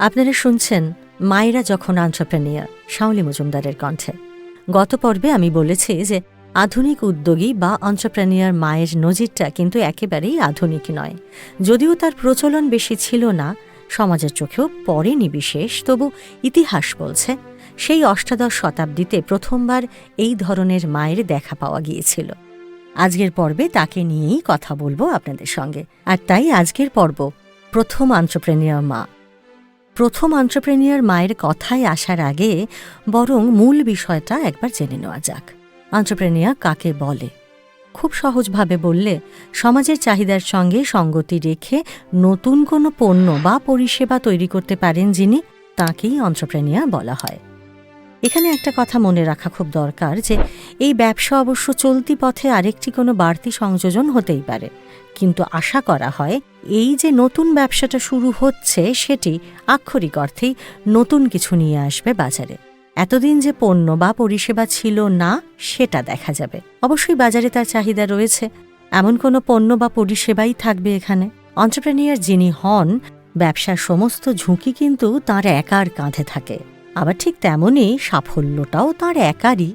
আপনারা শুনছেন মায়েরা যখন আন্টারপ্রেনিয়ার শাওলি মজুমদারের কণ্ঠে। গত পর্বে আমি বলেছি যে আধুনিক উদ্যোগী বা অন্টারপ্রেনিয়ার মায়ের নজিরটা কিন্তু একেবারেই আধুনিক নয়। যদিও তার প্রচলন বেশি ছিল না, সমাজের চোখেও পড়েনি বিশেষ, তবু ইতিহাস বলছে সেই অষ্টাদশ শতাব্দীতে প্রথমবার এই ধরনের মায়ের দেখা পাওয়া গিয়েছিল। আজকের পর্বে তাকে নিয়েই কথা বলব আপনাদের সঙ্গে। আর তাই আজকের পর্ব প্রথম আন্টারপ্রেনিয়ার মা প্রথম আন্টারপ্রেনিয়ার মায়ের কথায় আসার আগে বরং মূল বিষয়টা একবার জেনে নেওয়া যাক। আন্টারপ্রেনিয়ার কাকে বলে? খুব সহজভাবে বললে সমাজের চাহিদার সঙ্গে সঙ্গতি রেখে নতুন কোনো পণ্য বা পরিষেবা তৈরি করতে পারেন যিনি, তাকেই অন্টারপ্রেনিয়ার বলা হয়। এখানে একটা কথা মনে রাখা খুব দরকার যে, এই ব্যবসা অবশ্য চলতি পথে আরেকটি কোনো বাড়তি সংযোজন হতেই পারে। কিন্তু আশা করা হয়, এই যে নতুন ব্যবসাটা শুরু হচ্ছে, সেটি আক্ষরিক অর্থেই নতুন কিছু নিয়ে আসবে বাজারে। এতদিন যে পণ্য বা পরিষেবা ছিল না, সেটা দেখা যাবে। অবশ্যই বাজারে তার চাহিদা রয়েছে। এমন কোনো পণ্য বা পরিষেবাই থাকবে এখানে। অন্টারপ্রেনিয়ার যিনি হন, ব্যবসার সমস্ত ঝুঁকি কিন্তু তার একার কাঁধে থাকে। আবার ঠিক তেমনই সাফল্যটাও তার একারই।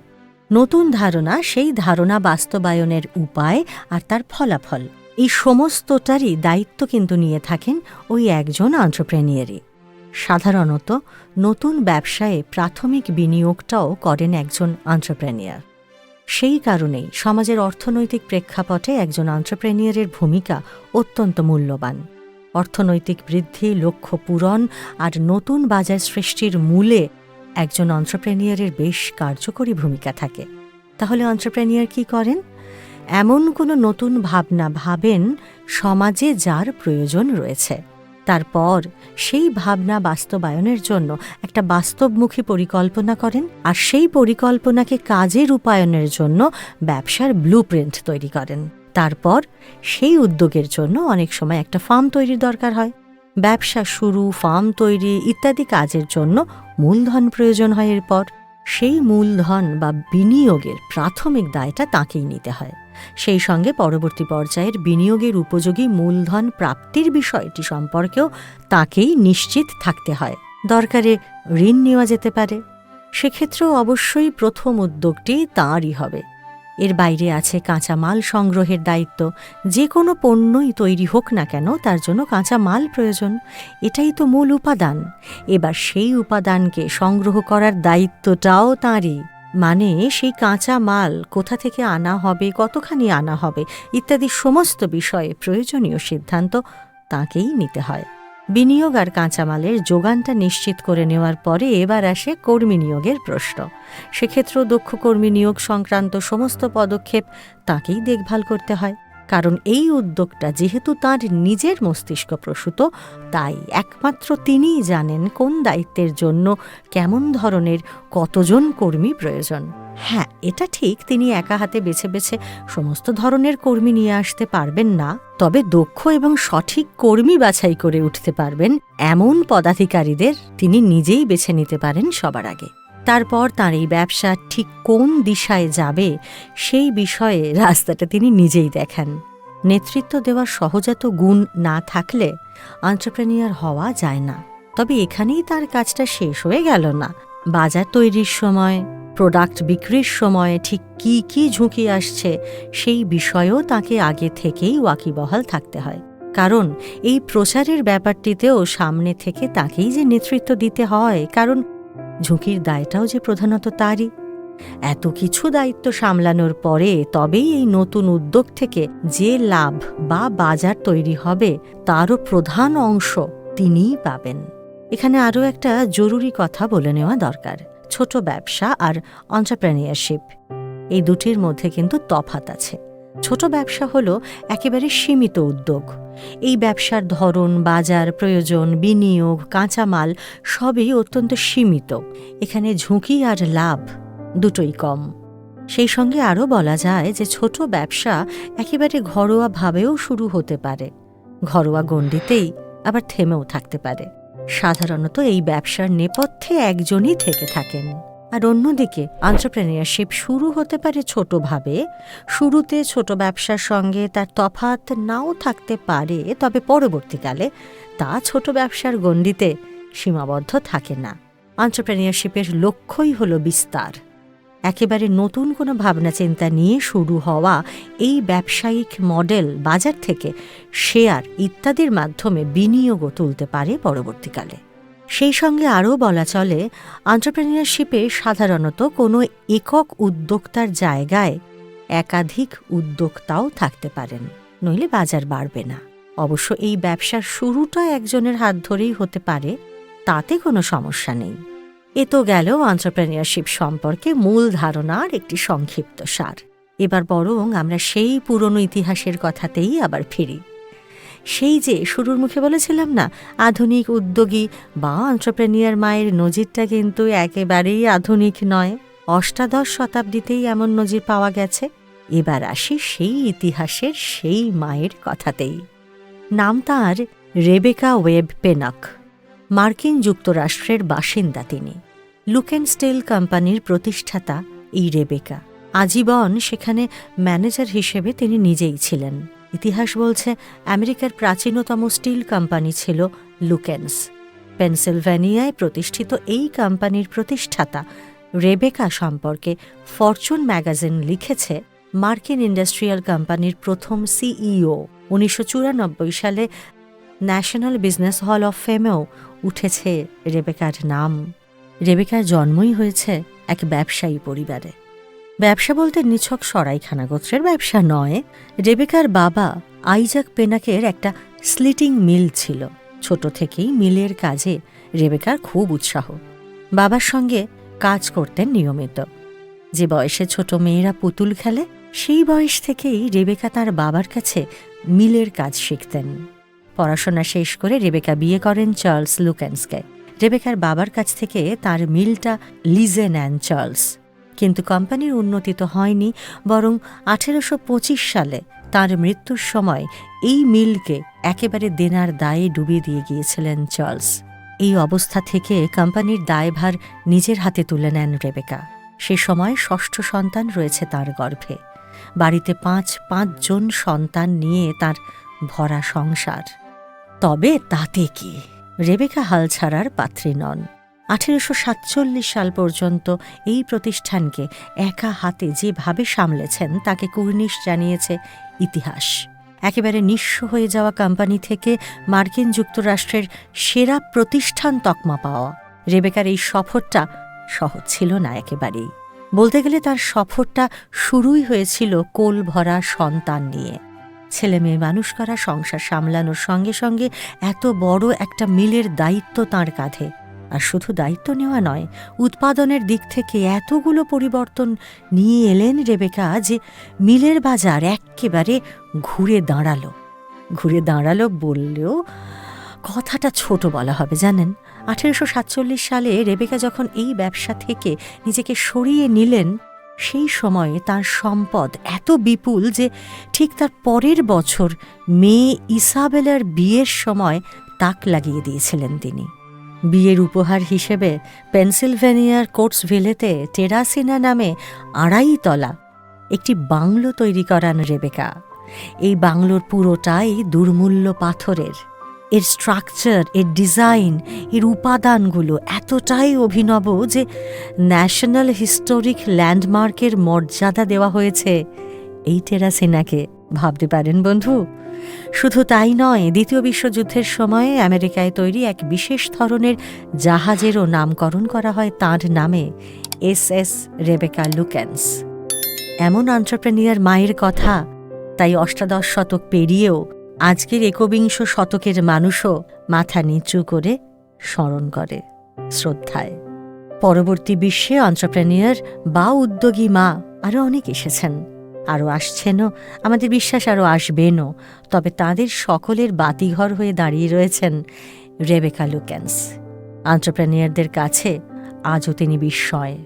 নতুন ধারণা সেই ধারণা বাস্তবায়নের উপায় আর তার ফলাফল। এই সমস্তটারই দায়িত্ব কিন্তু নিয়ে থাকেন ওই একজন অন্টারপ্রেনিয়ারই সাধারণত নতুন ব্যবসায়ে প্রাথমিক বিনিয়োগটাও করেন একজন অন্টারপ্রেনিয়ার সেই কারণেই সমাজের অর্থনৈতিক প্রেক্ষাপটে একজন অন্টারপ্রেনিয়ারের ভূমিকা অত্যন্ত মূল্যবান। অর্থনৈতিক বৃদ্ধি, লক্ষ্য পূরণ আর নতুন বাজার সৃষ্টির মূলে একজন অন্টারপ্রেনিয়ারের বেশ কার্যকরী ভূমিকা থাকে। তাহলে অন্টারপ্রেনিয়ার কি করেন? এমন কোনো নতুন ভাবনা ভাবেন সমাজে যার প্রয়োজন রয়েছে। তারপর সেই ভাবনা বাস্তবায়নের জন্য একটা বাস্তবমুখী পরিকল্পনা করেন আর সেই পরিকল্পনাকে কাজে রূপায়ণের জন্য ব্যবসার ব্লুপ্রিন্ট তৈরি করেন। তারপর সেই উদ্যোগের জন্য অনেক সময় একটা ফার্ম তৈরির দরকার হয়। ব্যবসা শুরু, ফার্ম তৈরি ইত্যাদি কাজের জন্য মূলধন প্রয়োজন হয় এরপর। সেই মূলধন বা বিনিয়োগের প্রাথমিক দায়টা তাঁকেই নিতে হয়। সেই সঙ্গে পরবর্তী পর্যায়ের বিনিয়োগের উপযোগী মূলধন প্রাপ্তির বিষয়টি সম্পর্কেও তাকেই নিশ্চিত থাকতে হয়। দরকারে ঋণ নেওয়া যেতে পারে। সেক্ষেত্রেও অবশ্যই প্রথম উদ্যোগটি তাঁরই হবে। এর বাইরে আছে কাঁচামাল সংগ্রহের দায়িত্ব। যে কোনো পণ্যই তৈরি হোক না কেন, তার জন্য কাঁচা মাল প্রয়োজন। এটাই তো মূল উপাদান। এবার সেই উপাদানকে সংগ্রহ করার দায়িত্বটাও তাঁরই। মানে সেই কাঁচা মাল কোথা থেকে আনা হবে, কতখানি আনা হবে, ইত্যাদি সমস্ত বিষয়ে প্রয়োজনীয় সিদ্ধান্ত তাঁকেই নিতে হয়। বিনিয়োগ আর কাঁচামালের যোগানটা নিশ্চিত করে নেওয়ার পরে এবার আসে কর্মী নিয়োগের প্রশ্ন। সেক্ষেত্রেও দক্ষ কর্মী নিয়োগ সংক্রান্ত সমস্ত পদক্ষেপ তাকেই দেখভাল করতে হয়। কারণ এই উদ্যোগটা যেহেতু তার নিজের মস্তিষ্ক প্রসূত, তাই একমাত্র তিনিই জানেন কোন দায়িত্বের জন্য কেমন ধরনের কতজন কর্মী প্রয়োজন। হ্যাঁ এটা ঠিক, তিনি একা হাতে বেছে বেছে সমস্ত ধরনের কর্মী নিয়ে আসতে পারবেন না, তবে দক্ষ এবং সঠিক কর্মী বাছাই করে উঠতে পারবেন এমন পদাধিকারীদের তিনি নিজেই বেছে নিতে পারেন সবার আগে। তারপর তার এই ব্যবসা ঠিক কোন দিশায় যাবে সেই বিষয়ে রাস্তাটা তিনি নিজেই দেখান। নেতৃত্ব দেওয়ার সহজাত গুণ না থাকলে অন্টারপ্রেনিয়ার হওয়া যায় না, তবে এখানেই তার কাজটা শেষ হয়ে গেল না। বাজার তৈরির সময় প্রোডাক্ট বিক্রির সময় ঠিক কি কি ঝুঁকি আসছে সেই বিষয়েও তাকে আগে থেকেই ওয়াকিবহাল থাকতে হয়। কারণ এই প্রচারের ব্যাপারটিতেও সামনে থেকে তাকেই যে নেতৃত্ব দিতে হয়, কারণ ঝুঁকির দায়টাও যে প্রধানত তারই। এত কিছু দায়িত্ব সামলানোর পরে তবেই এই নতুন উদ্যোগ থেকে যে লাভ বা বাজার তৈরি হবে, তারও প্রধান অংশ তিনিই পাবেন। এখানে আরও একটা জরুরি কথা বলে নেওয়া দরকার, ছোট ব্যবসা আর অন্টারপ্রেনিয়ারশিপ এই দুটির মধ্যে কিন্তু তফাত আছে। ছোট ব্যবসা হলো একেবারে সীমিত উদ্যোগ। এই ব্যবসার ধরন, বাজার, প্রয়োজন, বিনিয়োগ, কাঁচামাল সবই অত্যন্ত সীমিত। এখানে ঝুঁকি আর লাভ দুটোই কম। সেই সঙ্গে আরও বলা যায় যে ছোট ব্যবসা একেবারে ঘরোয়াভাবেও শুরু হতে পারে। ঘরোয়া গণ্ডিতেই আবার থেমেও থাকতে পারে। সাধারণত এই ব্যবসার নেপথ্যে একজনই থেকে থাকেন। আর অন্যদিকে আন্টারপ্রেনিয়ারশিপ শুরু হতে পারে ছোটভাবে, শুরুতে ছোট ব্যবসার সঙ্গে তার তফাত নাও থাকতে পারে, তবে পরবর্তীকালে তা ছোট ব্যবসার গণ্ডিতে সীমাবদ্ধ থাকে না। আন্টারপ্রেনিয়ারশিপের লক্ষ্যই হলো বিস্তার। একেবারে নতুন কোনো ভাবনা চিন্তা নিয়ে শুরু হওয়া এই ব্যবসায়িক মডেল বাজার থেকে শেয়ার ইত্যাদির মাধ্যমে বিনিয়োগও তুলতে পারে পরবর্তীকালে। সেই সঙ্গে আরও বলা চলে অন্টারপ্রেনিয়ারশিপে সাধারণত কোনো একক উদ্যোক্তার জায়গায় একাধিক উদ্যোক্তাও থাকতে পারেন, নইলে বাজার বাড়বে না। অবশ্য এই ব্যবসার শুরুটা একজনের হাত ধরেই হতে পারে, তাতে কোনো সমস্যা নেই। এ তো গেল অন্টারপ্রেনিয়ারশিপ সম্পর্কে মূল ধারণার একটি সংক্ষিপ্ত সার। এবার বরং আমরা সেই পুরনো ইতিহাসের কথাতেই আবার ফিরি। সেই যে শুরুর মুখে বলেছিলাম না, আধুনিক উদ্যোগী বা অন্টারপ্রেনিয়ার মায়ের নজিরটা কিন্তু একেবারেই আধুনিক নয়। অষ্টাদশ শতাব্দীতেই এমন নজির পাওয়া গেছে। এবার আসি সেই ইতিহাসের সেই মায়ের কথাতেই। নাম তাঁর রেবেকা ওয়েব পেনক। মার্কিন যুক্তরাষ্ট্রের বাসিন্দা তিনি। লুকেন স্টিল কোম্পানির প্রতিষ্ঠাতা এই রেবেকা। আজীবন সেখানে ম্যানেজার হিসেবে তিনি নিজেই ছিলেন। ইতিহাস বলছে, আমেরিকার প্রাচীনতম স্টিল কোম্পানি ছিল লুকেন্স। পেনসিলভ্যানিয়ায় প্রতিষ্ঠিত এই কোম্পানির প্রতিষ্ঠাতা রেবেকা সম্পর্কে ফরচুন ম্যাগাজিন লিখেছে, মার্কিন ইন্ডাস্ট্রিয়াল কোম্পানির প্রথম সিইও। উনিশশো চুরানব্বই সালে ন্যাশনাল বিজনেস হল অফ ফেমেও উঠেছে রেবেকার নাম। রেবেকার জন্মই হয়েছে এক ব্যবসায়ী পরিবারে। ব্যবসা বলতে নিছক সরাইখানা গোত্রের ব্যবসা নয়, রেবেকার বাবা আইজাক পেনাকের একটা স্লিটিং মিল ছিল। ছোট থেকেই মিলের কাজে রেবেকার খুব উৎসাহ। বাবার সঙ্গে কাজ করতেন নিয়মিত। যে বয়সে ছোট মেয়েরা পুতুল খেলে, সেই বয়স থেকেই রেবেকা তার বাবার কাছে মিলের কাজ শিখতেন। পড়াশোনা শেষ করে রেবেকা বিয়ে করেন চার্লস লুকেন্সকে। রেবেকার বাবার কাছ থেকে তার মিলটা লিজে নেন চার্লস। কিন্তু কোম্পানির উন্নতি তো হয়নি, বরং আঠেরোশো পঁচিশ সালে তার মৃত্যুর সময় এই মিলকে একেবারে দেনার দায়ে ডুবিয়ে দিয়ে গিয়েছিলেন চার্লস। এই অবস্থা থেকে কোম্পানির দায়ভার নিজের হাতে তুলে নেন রেবেকা। সে সময় ষষ্ঠ সন্তান রয়েছে তার গর্ভে। বাড়িতে পাঁচ পাঁচজন সন্তান নিয়ে তার ভরা সংসার। তবে তাতে কি? রেবেকা হাল ছাড়ার পাত্রী নন। আঠেরোশো সাতচল্লিশ সাল পর্যন্ত এই প্রতিষ্ঠানকে একা হাতে যেভাবে সামলেছেন, তাকে কুর্নিশ জানিয়েছে ইতিহাস। একেবারে নিঃস্ব হয়ে যাওয়া কোম্পানি থেকে মার্কিন যুক্তরাষ্ট্রের সেরা প্রতিষ্ঠান তকমা পাওয়া। রেবেকার এই সফরটা সহজ ছিল না একেবারেই। বলতে গেলে তার সফরটা শুরুই হয়েছিল কোল ভরা সন্তান নিয়ে। ছেলে মেয়ে মানুষ করা, সংসার সামলানোর সঙ্গে সঙ্গে এত বড় একটা মিলের দায়িত্ব তার কাঁধে। আর শুধু দায়িত্ব নেওয়া নয়, উৎপাদনের দিক থেকে এতগুলো পরিবর্তন নিয়ে এলেন রেবেকা যে মিলের বাজার এক্কেবারে ঘুরে দাঁড়াল। ঘুরে দাঁড়াল বললেও কথাটা ছোট বলা হবে, জানেন? আঠেরোশো সাতচল্লিশ সালে রেবেকা যখন এই ব্যবসা থেকে নিজেকে সরিয়ে নিলেন সেই সময়ে তার সম্পদ এত বিপুল যে ঠিক তার পরের বছর মেয়ে ইসাবেলার বিয়ের সময় তাক লাগিয়ে দিয়েছিলেন তিনি। বিয়ের উপহার হিসেবে পেনসিলভেনিয়ার কোর্টসভিলেতে টেরাসিনা নামে আড়াই তলা একটি বাংলো তৈরি করান রেবেকা। এই বাংলোর পুরোটাই দুর্মূল্য পাথরের। এর স্ট্রাকচার এর ডিজাইন এর উপাদানগুলো এতটাই অভিনব যে ন্যাশনাল হিস্টোরিক ল্যান্ডমার্কের মর্যাদা দেওয়া হয়েছে এই টেরাসিনাকে। ভাবতে পারেন বন্ধু? শুধু তাই নয়, দ্বিতীয় বিশ্বযুদ্ধের সময়ে আমেরিকায় তৈরি এক বিশেষ ধরনের জাহাজেরও নামকরণ করা হয় তাঁর নামে, এস এস রেবেকা লুকেন্স। এমন অন্টারপ্রেনিয়ার মায়ের কথা, তাই অষ্টাদশ শতক পেরিয়েও আজকের একবিংশ শতকের মানুষও মাথা নিচু করে স্মরণ করে শ্রদ্ধায়। পরবর্তী বিশ্বে অন্টারপ্রেনিয়ার বা উদ্যোগী মা আরও অনেক এসেছেন। আরও আসছেনও, আমাদের বিশ্বাস আরও আসবেনও, তবে তাদের সকলের বাতিঘর হয়ে দাঁড়িয়ে রয়েছেন রেবেকা লুকেন্স। অন্টারপ্রেনিয়ারদের কাছে আজও তিনি বিস্ময়।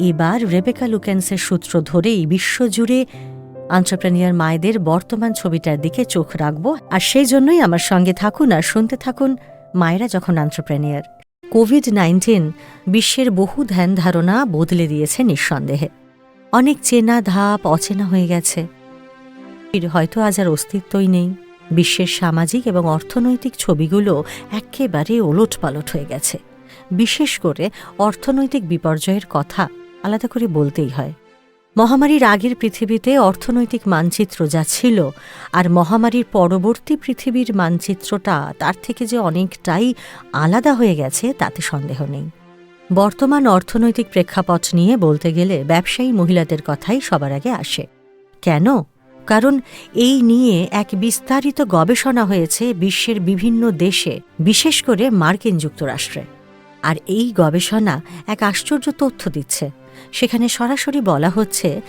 এবার রেবেকা লুকেন্সের সূত্র ধরেই বিশ্বজুড়ে অন্টারপ্রেনিয়ার মায়েদের বর্তমান ছবিটার দিকে চোখ রাখব, আর সেই জন্যই আমার সঙ্গে থাকুন আর শুনতে থাকুন মায়েরা যখন অন্টারপ্রেনিয়ার কোভিড নাইন্টিন বিশ্বের বহু ধ্যান ধারণা বদলে দিয়েছে নিঃসন্দেহে। অনেক চেনা ধাপ অচেনা হয়ে গেছে। হয়তো আজ আর অস্তিত্বই নেই। বিশ্বের সামাজিক এবং অর্থনৈতিক ছবিগুলো একেবারে ওলটপালট হয়ে গেছে। বিশেষ করে অর্থনৈতিক বিপর্যয়ের কথা আলাদা করে বলতেই হয়। মহামারীর আগের পৃথিবীতে অর্থনৈতিক মানচিত্র যা ছিল আর মহামারীর পরবর্তী পৃথিবীর মানচিত্রটা তার থেকে যে অনেকটাই আলাদা হয়ে গেছে, তাতে সন্দেহ নেই। বর্তমান অর্থনৈতিক প্রেক্ষাপট নিয়ে বলতে গেলে ব্যবসায়ী মহিলাদের কথাই সবার আগে আসে। কেন? কারণ এই নিয়ে এক বিস্তারিত গবেষণা হয়েছে বিশ্বের বিভিন্ন দেশে, বিশেষ করে মার্কিন যুক্তরাষ্ট্রে। আর এই গবেষণা এক আশ্চর্য তথ্য দিচ্ছে। সেখানে সরাসরি বলা হচ্ছে,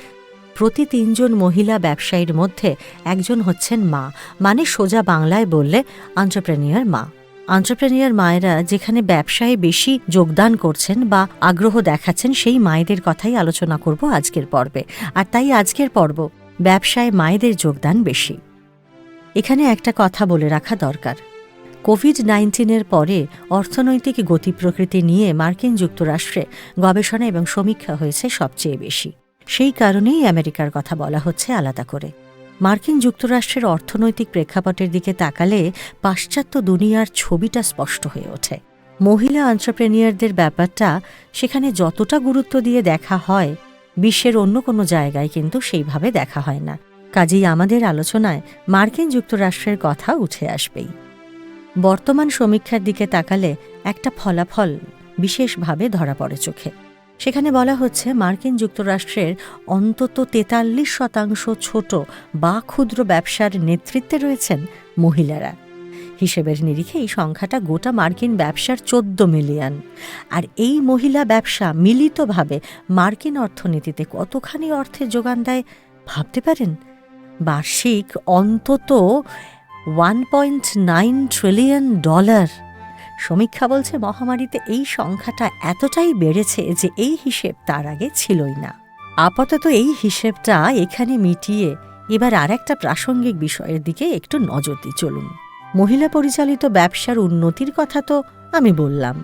প্রতি তিনজন মহিলা ব্যবসায়ীর মধ্যে একজন হচ্ছেন মা। মানে সোজা বাংলায় বললে আন্টারপ্রেনিয়ার মা। আন্টারপ্রেনিয়ার মায়েরা যেখানে ব্যবসায় বেশি যোগদান করছেন বা আগ্রহ দেখাচ্ছেন, সেই মায়েদের কথাই আলোচনা করব আজকের পর্বে। আর তাই আজকের পর্ব, ব্যবসায় মায়েদের যোগদান বেশি। এখানে একটা কথা বলে রাখা দরকার। কোভিড নাইন্টিনের পরে অর্থনৈতিক গতি প্রকৃতি নিয়ে মার্কিন যুক্তরাষ্ট্রে গবেষণা এবং সমীক্ষা হয়েছে সবচেয়ে বেশি। সেই কারণেই আমেরিকার কথা বলা হচ্ছে আলাদা করে। মার্কিন যুক্তরাষ্ট্রের অর্থনৈতিক প্রেক্ষাপটের দিকে তাকালে পাশ্চাত্য দুনিয়ার ছবিটা স্পষ্ট হয়ে ওঠে। মহিলা আন্টারপ্রেনিয়ারদের ব্যাপারটা সেখানে যতটা গুরুত্ব দিয়ে দেখা হয়, বিশ্বের অন্য কোনো জায়গায় কিন্তু সেইভাবে দেখা হয় না। কাজেই আমাদের আলোচনায় মার্কিন যুক্তরাষ্ট্রের কথা উঠে আসবেই। বর্তমান সমীক্ষার দিকে তাকালে একটা ফলাফল বিশেষভাবে ধরা পড়ে চোখে। সেখানে বলা হচ্ছে, মার্কিন যুক্তরাষ্ট্রের অন্তত তেতাল্লিশ শতাংশ ছোট বা ক্ষুদ্র ব্যবসার নেতৃত্বে রয়েছেন মহিলারা। হিসেবের নিরিখে এই সংখ্যাটা গোটা মার্কিন ব্যবসার চোদ্দ মিলিয়ন। আর এই মহিলা ব্যবসা মিলিতভাবে মার্কিন অর্থনীতিতে কতখানি অর্থের যোগান দেয় ভাবতে পারেন? বার্ষিক অন্তত one point nine trillion dollar সমীক্ষা বলছে মহামারীতে এই সংখ্যাটা এতটাই বেড়েছে যে এই হিসেব তার আগে ছিলই না। আপাতত এই হিসেবটা এখানে মিটিয়ে এবার আর একটা প্রাসঙ্গিক বিষয়ের দিকে একটু নজর দিয়ে চলুন। মহিলা পরিচালিত ব্যবসার উন্নতির কথা তো আমি বললাম।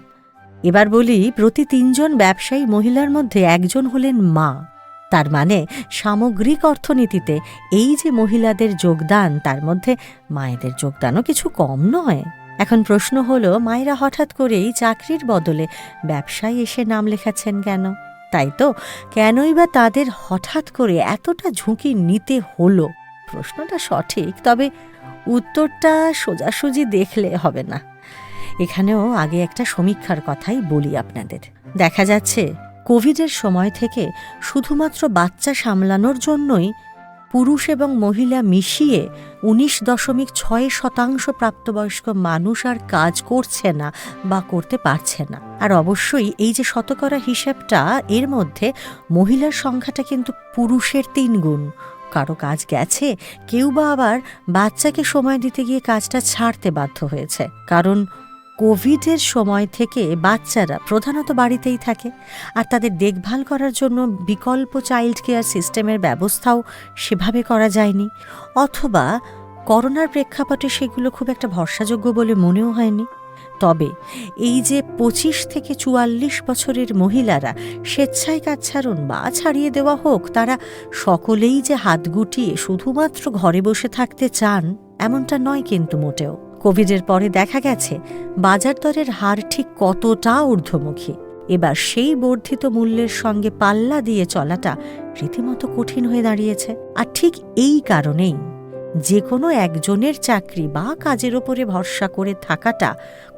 এবার বলি, প্রতি তিনজন ব্যবসায়ী মহিলার মধ্যে একজন হলেন মা। তার মানে সামগ্রিক অর্থনীতিতে এই যে মহিলাদের যোগদান, তার মধ্যে মায়েদের যোগদানও কিছু কম নয়। এখন প্রশ্ন হলো, মায়েরা হঠাৎ করেই চাকরির বদলে ব্যবসায় এসে নাম লেখাচ্ছেন কেন? তাই তো, কেনই বা তাদের হঠাৎ করে এতটা ঝুঁকি নিতে হলো? প্রশ্নটা সঠিক, তবে উত্তরটা সোজাসুজি দেখলে হবে না। এখানেও আগে একটা সমীক্ষার কথাই বলি আপনাদের। দেখা যাচ্ছে কোভিডের সময় থেকে শুধুমাত্র বাচ্চা সামলানোর জন্যই পুরুষ এবং মহিলা মিশিয়ে উনিশ দশমিক ছয় শতাংশ প্রাপ্তবয়স্ক মানুষ আর কাজ করছে না বা করতে পারছে না। আর অবশ্যই এই যে শতকরা হিসেবটা, এর মধ্যে মহিলার সংখ্যাটা কিন্তু পুরুষের তিন গুণ। কারও কাজ গেছে, কেউ বা আবার বাচ্চাকে সময় দিতে গিয়ে কাজটা ছাড়তে বাধ্য হয়েছে। কারণ কোভিডের সময় থেকে বাচ্চারা প্রধানত বাড়িতেই থাকে আর তাদের দেখভাল করার জন্য বিকল্প চাইল্ড কেয়ার সিস্টেমের ব্যবস্থাও সেভাবে করা যায়নি। অথবা করোনার প্রেক্ষাপটে সেগুলো খুব একটা ভরসাযোগ্য বলে মনেও হয়নি। তবে এই যে পঁচিশ থেকে চুয়াল্লিশ বছরের মহিলারা স্বেচ্ছায় কাজ ছাড়ুন বা ছাড়িয়ে দেওয়া হোক, তারা সকলেই যে হাত গুটিয়ে শুধুমাত্র ঘরে বসে থাকতে চান, এমনটা নয় কিন্তু মোটেও। কোভিডের পরে দেখা গেছে, বাজার দরের হার ঠিক কতটা ঊর্ধ্বমুখী। এবার সেই বর্ধিত মূল্যের সঙ্গে পাল্লা দিয়ে চলাটা রীতিমতো কঠিন হয়ে দাঁড়িয়েছে। আর ঠিক এই কারণেই যে কোনো একজনের চাকরি বা কাজের ওপরে ভরসা করে থাকাটা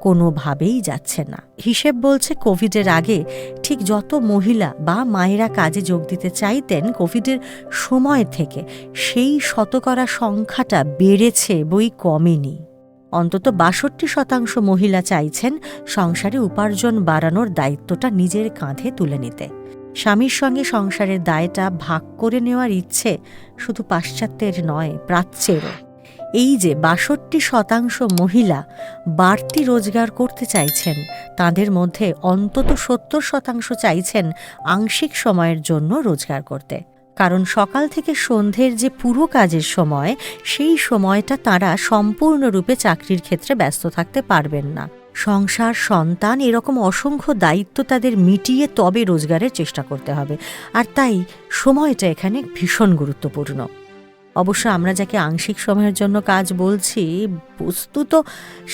কোনোভাবেই যাচ্ছে না। হিসেব বলছে কোভিডের আগে ঠিক যত মহিলা বা মায়েরা কাজে যোগ দিতে চাইতেন, কোভিডের সময় থেকে সেই শতকরা সংখ্যাটা বেড়েছে বই কমেনি। অন্তত বাষট্টি শতাংশ মহিলা চাইছেন সংসারে উপার্জন বাড়ানোর দায়িত্বটা নিজের কাঁধে তুলে নিতে। স্বামীর সঙ্গে সংসারের দায়টা ভাগ করে নেওয়ার ইচ্ছে শুধু পাশ্চাত্যের নয়, প্রাচ্যেরও। এই যে বাষট্টি শতাংশ মহিলা বাড়তি রোজগার করতে চাইছেন, তাদের মধ্যে অন্তত সত্তর শতাংশ চাইছেন আংশিক সময়ের জন্য রোজগার করতে। কারণ সকাল থেকে সন্ধ্যের যে পুরো কাজের সময়, সেই সময়টা তারা সম্পূর্ণরূপে চাকরির ক্ষেত্রে ব্যস্ত থাকতে পারবেন না। সংসার, সন্তান এরকম অসংখ্য দায়িত্ব তাদের মিটিয়ে তবে রোজগারের চেষ্টা করতে হবে। আর তাই সময়টা এখানে ভীষণ গুরুত্বপূর্ণ। অবশ্য আমরা যাকে আংশিক সময়ের জন্য কাজ বলছি, বস্তুত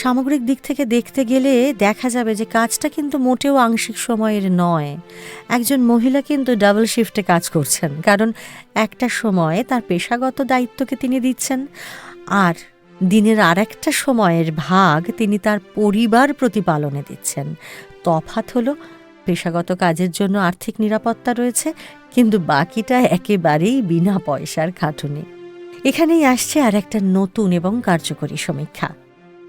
সামগ্রিক দিক থেকে দেখতে গেলে দেখা যাবে যে কাজটা কিন্তু মোটেও আংশিক সময়ের নয়। একজন মহিলা কিন্তু ডাবল শিফটে কাজ করছেন, কারণ একটা সময়ে তার পেশাগত দায়িত্বকে তিনি দিচ্ছেন, আর দিনের আর একটা সময়ের ভাগ তিনি তার পরিবার প্রতিপালনে দিচ্ছেন। তফাৎ হলো, পেশাগত কাজের জন্য আর্থিক নিরাপত্তা রয়েছে, কিন্তু বাকিটা একেবারেই বিনা পয়সার খাটুনি। এখানেই আসছে আর একটা নতুন এবং কার্যকরী সমীক্ষা।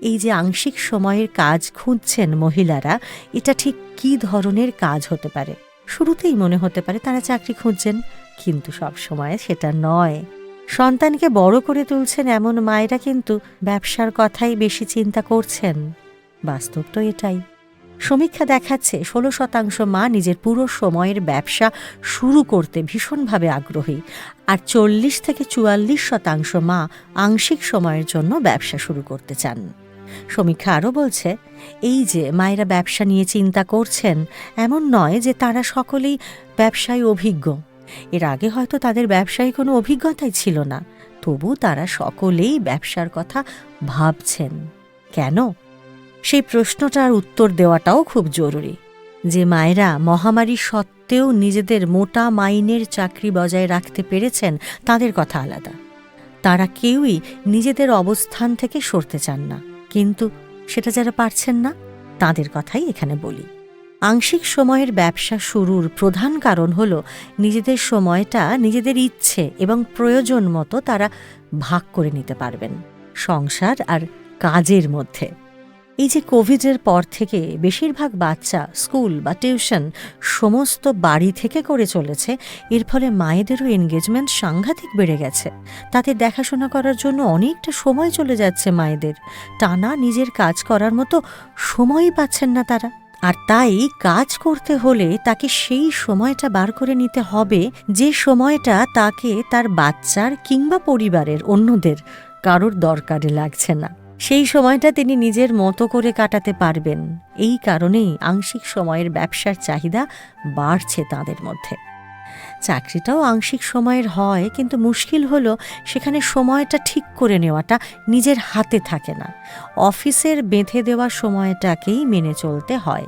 এই যে আংশিক সময়ের কাজ খুঁজছেন মহিলারা, এটা ঠিক কী ধরনের কাজ হতে পারে? শুরুতেই মনে হতে পারে তারা চাকরি খুঁজছেন, কিন্তু সব সময় সেটা নয়। সন্তানকে বড় করে তুলছেন এমন মায়েরা কিন্তু ব্যবসার কথাই বেশি চিন্তা করছেন। বাস্তব তো এটাই। সমীক্ষা দেখাচ্ছে ষোলো শতাংশ মা নিজের পুরো সময়ের ব্যবসা শুরু করতে ভীষণভাবে আগ্রহী, আর চল্লিশ থেকে চুয়াল্লিশ শতাংশ মা আংশিক সময়ের জন্য ব্যবসা শুরু করতে চান। সমীক্ষা আরও বলছে, এই যে মায়েরা ব্যবসা নিয়ে চিন্তা করছেন, এমন নয় যে তারা সকলেই ব্যবসায় অভিজ্ঞ। এর আগে হয়তো তাদের ব্যবসায় কোনো অভিজ্ঞতাই ছিল না, তবু তারা সকলেই ব্যবসার কথা ভাবছেন। কেন? সেই প্রশ্নটার উত্তর দেওয়াটাও খুব জরুরি যে মায়েরা মহামারী সত্ত্বেও নিজেদের মোটা মাইনের চাকরি বজায় রাখতে পেরেছেন তাদের কথা আলাদা। তারা কেউই নিজেদের অবস্থান থেকে সরতে চান না, কিন্তু সেটা যারা পারছেন না, তাদের কথাই এখানে বলি। আংশিক সময়ের ব্যবসা শুরুর প্রধান কারণ হল নিজেদের সময়টা নিজেদের ইচ্ছে এবং প্রয়োজন মতো তারা ভাগ করে নিতে পারবেন, সংসার আর কাজের মধ্যে। এই যে কোভিডের পর থেকে বেশিরভাগ বাচ্চা স্কুল বা টিউশন সমস্ত বাড়ি থেকে করে চলেছে, এর ফলে মায়েদেরও এনগেজমেন্ট সাংঘাতিক বেড়ে গেছে। তাতে দেখাশোনা করার জন্য অনেকটা সময় চলে যাচ্ছে মায়েদের। টানা নিজের কাজ করার মতো সময়ই পাচ্ছেন না তারা। আর তাই কাজ করতে হলে তাকে সেই সময়টা বার করে নিতে হবে, যে সময়টা তাকে তার বাচ্চার কিংবা পরিবারের অন্যদের কারোর দরকারে লাগছে না। সেই সময়টা তিনি নিজের মতো করে কাটাতে পারবেন। এই কারণেই আংশিক সময়ের ব্যবসার চাহিদা বাড়ছে তাদের মধ্যে। চাকরিটাও আংশিক সময়ের হয়, কিন্তু মুশকিল হলো সেখানে সময়টা ঠিক করে নেওয়াটা, নিজের হাতে থাকে না। অফিসের বেঁধে দেওয়া সময়টাকেই মেনে চলতে হয়।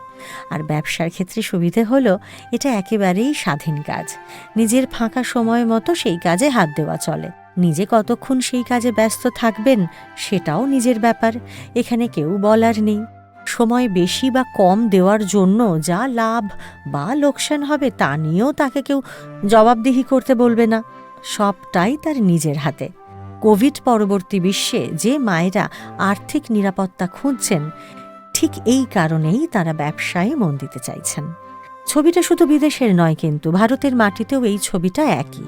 আর ব্যবসার ক্ষেত্রে সুবিধে হলো, এটা একেবারেই স্বাধীন কাজ। নিজের ফাঁকা সময় মতো সেই কাজে হাত দেওয়া চলে। নিজে কতক্ষণ সেই কাজে ব্যস্ত থাকবেন সেটাও নিজের ব্যাপার, এখানে কেউ বলার নেই। সময় বেশি বা কম দেওয়ার জন্য যা লাভ বা লোকসান হবে তা নিয়েও তাকে কেউ জবাবদিহি করতে বলবে না, সবটাই তার নিজের হাতে। কোভিড পরবর্তী বিশ্বে যে মায়েরা আর্থিক নিরাপত্তা খুঁজছেন, ঠিক এই কারণেই তারা ব্যবসায় মন দিতে চাইছেন। ছবিটা শুধু বিদেশের নয় কিন্তু ভারতের মাটিতেও এই ছবিটা একই।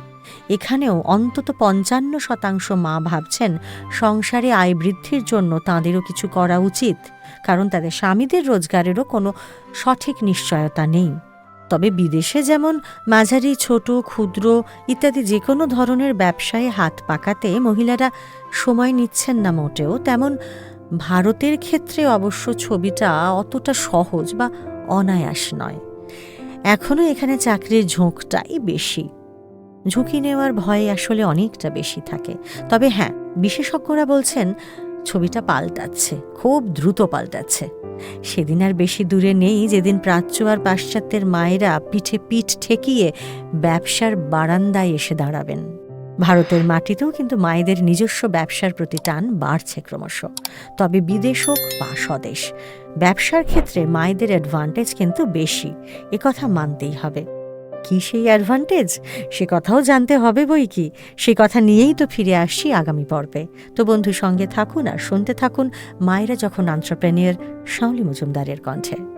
এখানেও অন্তত পঞ্চান্ন শতাংশ মা ভাবছেন সংসারে আয় বৃদ্ধির জন্য তাঁদেরও কিছু করা উচিত, কারণ তাদের স্বামীদের রোজগারেরও কোনো সঠিক নিশ্চয়তা নেই। তবে বিদেশে যেমন মাঝারি, ছোট, ক্ষুদ্র ইত্যাদি যে কোনো ধরনের ব্যবসায় হাত পাকাতে মহিলারা সময় নিচ্ছেন না মোটেও, তেমন ভারতের ক্ষেত্রে অবশ্য ছবিটা অতটা সহজ বা অনায়াস নয়। এখনও এখানে চাকরির ঝোঁকটাই বেশি। ঝুঁকি নেওয়ার ভয় আসলে অনেকটা বেশি থাকে। তবে হ্যাঁ বিশেষজ্ঞরা বলছেন, ছবিটা পাল্টাচ্ছে, খুব দ্রুত পাল্টাচ্ছে। সেদিন আর বেশি দূরে নেই যেদিন প্রাচ্য আর পাশ্চাত্যের মায়েরা পিঠে পিঠ ঠেকিয়ে ব্যবসার বারান্দায় এসে দাঁড়াবেন। ভারতের মাটিতেও কিন্তু মায়েদের নিজস্ব ব্যবসার প্রতি টান বাড়ছে ক্রমশ। তবে বিদেশ হোক বা স্বদেশ, ব্যবসার ক্ষেত্রে মায়েদের অ্যাডভান্টেজ কিন্তু বেশি। কথা মানতেই হবে। কি সেই অ্যাডভান্টেজ সে কথাও জানতে হবে বই কি? সে কথা নিয়েই তো ফিরে আসছি আগামী পর্বে। তো বন্ধু, সঙ্গে থাকুন আর শুনতে থাকুন মায়েরা যখন আন্টারপ্রেনিয়ার শাওলি মজুমদারের কণ্ঠে।